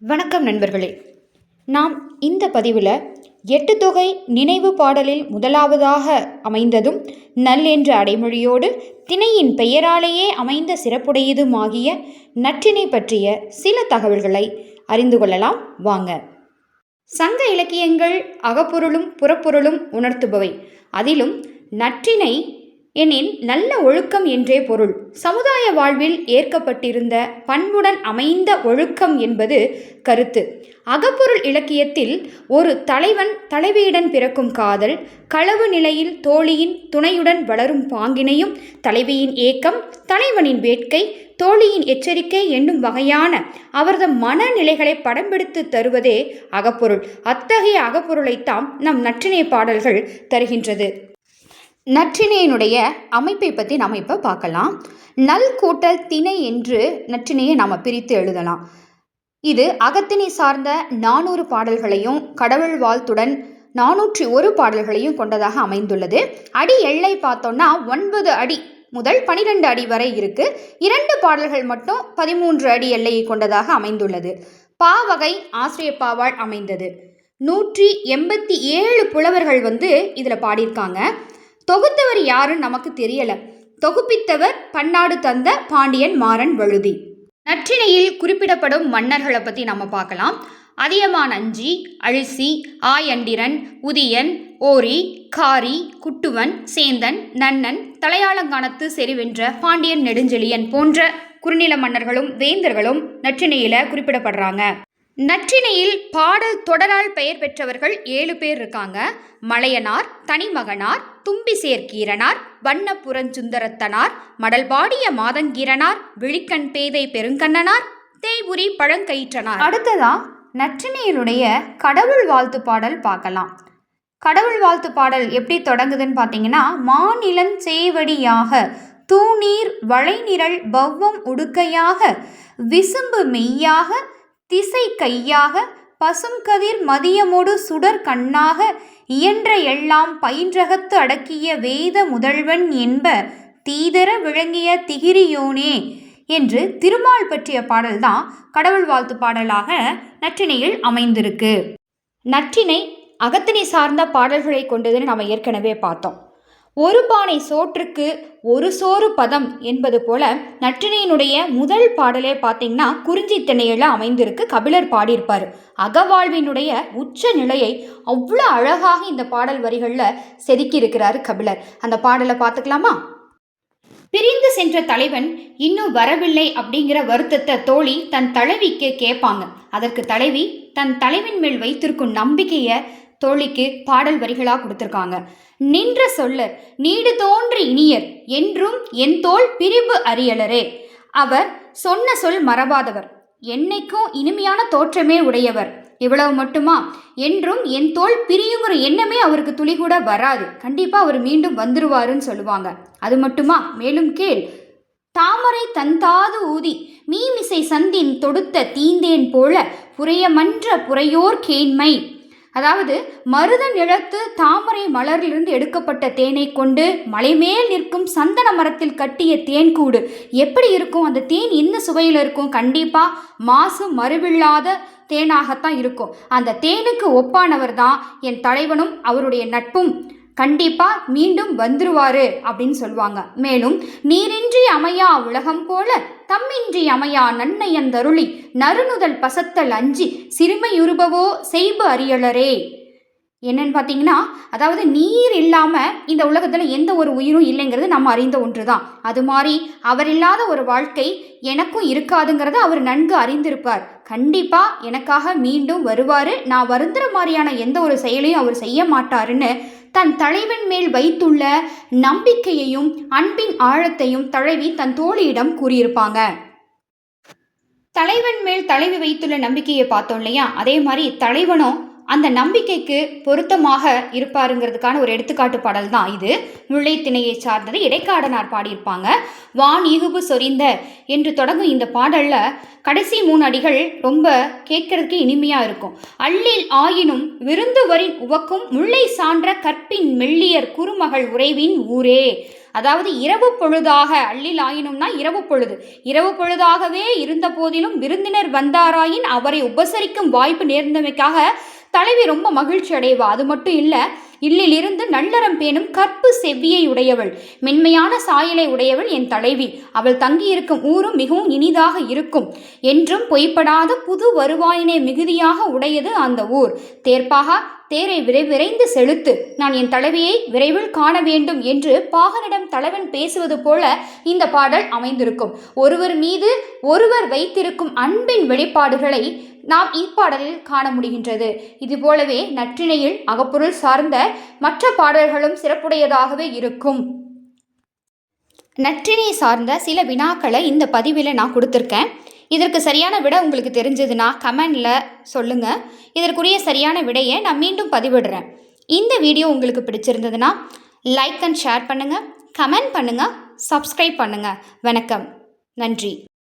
வணக்கம் நண்பர்களே. நாம் இந்த பதிவில் எட்டு தொகை நினைவு பாடலில் முதலாவதாக அமைந்ததும் நல் என்ற அடைமொழியோடு திணையின் பெயராலேயே அமைந்த சிறப்புடையதுமாகிய நற்றினை பற்றிய சில தகவல்களை அறிந்து கொள்ளலாம். வாங்க. சங்க இலக்கியங்கள் அகப்பொருளும் புறப்பொருளும் உணர்த்துபவை. அதிலும் நற்றினை எனில் நல்ல ஒழுக்கம் என்றே பொருள். சமுதாய வாழ்வில் ஏற்கப்பட்டிருந்த பண்புடன் அமைந்த ஒழுக்கம் என்பது கருத்து. அகப்பொருள் இலக்கியத்தில் ஒரு தலைவன் தலைவியுடன் பிறக்கும் காதல் களவு நிலையில் தோழியின் துணையுடன் வளரும் பாங்கினையும் தலைவியின் ஏக்கம் தலைவனின் வேட்கை தோழியின் எச்சரிக்கை என்னும் வகையான அவரது மனநிலைகளை படம் பிடித்து தருவதே அகப்பொருள். அத்தகைய அகப்பொருளைத்தாம் நம் நற்றினை பாடல்கள் தருகின்றது. நற்றினையினுடைய அமைப்பை பற்றி நாம் இப்போ பார்க்கலாம். நல் கூட்டல் திணை என்று நற்றினையை நாம் பிரித்து எழுதலாம். இது அகத்திணை சார்ந்த நானூறு பாடல்களையும் கடவுள் வாழ்த்துடன் நானூற்றி ஒரு பாடல்களையும் கொண்டதாக அமைந்துள்ளது. அடி எல்லை பார்த்தோன்னா ஒன்பது அடி முதல் பனிரெண்டு அடி வரை இருக்கு. இரண்டு பாடல்கள் மட்டும் பதிமூன்று அடி எல்லையை கொண்டதாக அமைந்துள்ளது. பாவகை ஆசிரிய பாவால் அமைந்தது. நூற்றி எண்பத்தி ஏழு புலவர்கள் வந்து இதில் பாடியிருக்காங்க. தொகுத்தவர் யாருன்னு நமக்கு தெரியல. தொகுப்பித்தவர் பன்னாடு தந்த பாண்டியன் மாறன் வழுதி. நற்றினையில் குறிப்பிடப்படும் மன்னர்களை பற்றி நம்ம பார்க்கலாம். அதியமான் அஞ்சி அழிசி ஆயண்டிரன் உதியன் ஓரி காரி குட்டுவன் சேந்தன் நன்னன் தலையாளங்கானத்து செறிவென்ற பாண்டியன் நெடுஞ்செழியன் போன்ற குறுநில மன்னர்களும் வேந்தர்களும் நற்றினையில் குறிப்பிடப்படுறாங்க. நற்றினையில் பாடல் தொடரால் பெயர் பெற்றவர்கள் ஏழு பேர் இருக்காங்க. மலையனார் தனிமகனார் தும்பிசேர் வண்ண வண்ணப்புறஞ்சுந்தரத்தனார் மடல்பாடிய மாதங்கீரனார் விழிக்கண் பேதை பெருங்கண்ணனார் தேய்புரி பழங்கயிற்றனார். அடுத்ததா நற்றினையிலுடைய கடவுள் வாழ்த்து பாடல் பார்க்கலாம். கடவுள் வாழ்த்து பாடல் எப்படி தொடங்குதுன்னு பார்த்தீங்கன்னா மாநிலம் சேவடியாக தூநீர் வளைநிரல் பவ்வம் உடுக்கையாக விசும்பு மெய்யாக திசை கையாக பசுங்கதிர் மதியமொடு சுடர் கண்ணாக இயன்ற எல்லாம் பயின்றகத்து அடக்கிய வேத முதல்வன் என்ப தீதர விளங்கிய திகிரியோனே என்று திருமால் பற்றிய பாடல்தான் கடவுள் வாழ்த்து பாடலாக நற்றினையில் அமைந்திருக்கு. நற்றினை அகத்தினை சார்ந்த பாடல்களை கொண்டதுன்னு நம்ம ஏற்கனவே பார்த்தோம். ஒரு பானை சோற்றுக்கு ஒரு சோறு பதம் என்பது போல நற்றினையினுடைய முதல் பாடலே பார்த்தீங்கன்னா குறிஞ்சி திணையில் அமைந்திருக்கு. கபிலர் பாடியிருப்பார். அகவாழ்வினுடைய உச்ச நிலையை அவ்வளோ அழகாக இந்த பாடல் வரிகளில் செதுக்கியிருக்கிறாரு கபிலர். அந்த பாடலை பார்த்துக்கலாமா? பிரிந்து சென்ற தலைவன் இன்னும் வரவில்லை அப்படிங்கிற வருத்தத்தை தோழி தன் தலைவிக்கு கேட்பாங்க. அதற்கு தலைவி தன் தலைவின் மேல் வைத்திருக்கும் நம்பிக்கையை தோழிக்கு பாடல் வரிகளாக கொடுத்துருக்காங்க. நின்ற சொல்லர் நீடு தோன்றி இனியர் என்றும் என் தோல் பிரிவு அறியலரே அவர் சொன்ன சொல் மறவாதவர் என்னைக்கும் இனிமையான தோற்றமே உடையவர். இவ்வளவு மட்டுமா? என்றும் என் தோல் பிரியுங்கிற எண்ணமே அவருக்கு துளி கூட வராது. கண்டிப்பாக அவர் மீண்டும் வந்துருவாருன்னு சொல்லுவாங்க. அது மட்டுமா? மேலும் கேள். தாமரை தந்தாது ஊதி மீமிசை சந்தின் தொடுத்த தீந்தேன் போல புறையமன்ற புறையோர் கேண்மை. அதாவது மருத நிலத்து தாமரை மலரிலிருந்து எடுக்கப்பட்ட தேனை கொண்டு மலைமேல் நிற்கும் சந்தன மரத்தில் கட்டிய தேன்கூடு எப்படி இருக்கும்? அந்த தேன் என்ன சுவையில் இருக்கும்? கண்டிப்பாக மாசு மறுவில்லாத தேனாகத்தான் இருக்கும். அந்த தேனுக்கு ஒப்பானவர் தான் என் தலைவனும் அவருடைய நட்பும். கண்டிப்பாக மீண்டும் வந்துருவாரு அப்படின்னு சொல்லுவாங்க. மேலும் நீரின்றி அமையா உலகம் போல தம்மின்றி அமையா நன்னையந்தருளி நறுநுதல் பசத்தல் அஞ்சி சிறுமையுருபவோ செய்பு அறியலரே என்னன்னு பார்த்தீங்கன்னா அதாவது நீர் இல்லாமல் இந்த உலகத்தில் எந்த ஒரு உயிரும் இல்லைங்கிறது நம்ம அறிந்த ஒன்று தான் அது மாதிரி அவர் இல்லாத ஒரு வாழ்க்கை எனக்கும் இருக்காதுங்கிறத அவர் நன்கு அறிந்திருப்பார். கண்டிப்பாக எனக்காக மீண்டும் வருவார். நான் வருந்துற மாதிரியான எந்த ஒரு செயலையும் அவர் செய்ய மாட்டாருன்னு தன் தலைவன் மேல் வைத்துள்ள நம்பிக்கையையும் அன்பின் ஆழத்தையும் தழுவி தன் தோழியிடம் கூறியிருப்பாங்க. தலைவன் மேல் தலைவி வைத்துள்ள நம்பிக்கையை பார்த்தோம் இல்லையா? அதே மாதிரி தலைவனும் அந்த நம்பிக்கைக்கு பொருத்தமாக இருப்பாருங்கிறதுக்கான ஒரு எடுத்துக்காட்டு பாடல் தான் இது. முல்லை திணையை சார்ந்தது இடைக்காடனார் பாடியிருப்பாங்க. வான் இகுபு சொரிந்த என்று தொடங்கும் இந்த பாடலில் கடைசி மூணு அடிகள் ரொம்ப கேட்கறதுக்கு இனிமையாக இருக்கும். அள்ளில் ஆயினும் விருந்துவரின் உவக்கும் முல்லை சான்ற கற்பின் மெல்லியர் குறுமகள் உறைவின் ஊரே. அதாவது இரவு பொழுதாக அள்ளில் ஆயினும்னா இரவு பொழுது. இரவு பொழுதாகவே இருந்த போதிலும் விருந்தினர் வந்தாராயின் அவரை உபசரிக்கும் வாய்ப்பு நேர்ந்தமைக்காக தலைவி ரொம்ப மகிழ்ச்சி அடைவா. அது மட்டும் இல்லை இல்லிலிருந்து நல்லறம் பேணும் கற்பு செவ்வியை உடையவள். மென்மையான சாயலை உடையவள் என் தலைவி. அவள் தங்கியிருக்கும் ஊரும் மிகவும் இனிதாக இருக்கும். என்றும் பொய்ப்படாத புது வருவாயினை மிகுதியாக உடையது அந்த ஊர். தேர்ப்பாக தேரை விரை விரைந்து செலுத்து. நான் என் தலைவியை விரைவில் காண வேண்டும் என்று பாகனிடம் தலைவன் பேசுவது போல இந்த பாடல் அமைந்திருக்கும். ஒருவர் மீது ஒருவர் வைத்திருக்கும் அன்பின் வெளிப்பாடுகளை நாம் இப்பாடலில் காண முடிகின்றது. இதுபோலவே நற்றிணையில் அகப்பொருள் சார்ந்த மற்ற பாடல்களும் சிறப்புடையதாகவே இருக்கும். நற்றினை சார்ந்த சில வினாக்களை இந்த பதிவில் நான் கொடுத்துருக்கேன். இதற்கு சரியான விடை உங்களுக்கு தெரிஞ்சதுன்னா கமெண்டில் சொல்லுங்கள் இதற்குரிய சரியான விடையை நான் மீண்டும் பதிவிடுறேன். இந்த வீடியோ உங்களுக்கு பிடிச்சிருந்ததுன்னா லைக் அண்ட் ஷேர் பண்ணுங்கள் கமெண்ட் பண்ணுங்கள் சப்ஸ்கிரைப் பண்ணுங்கள் வணக்கம். நன்றி.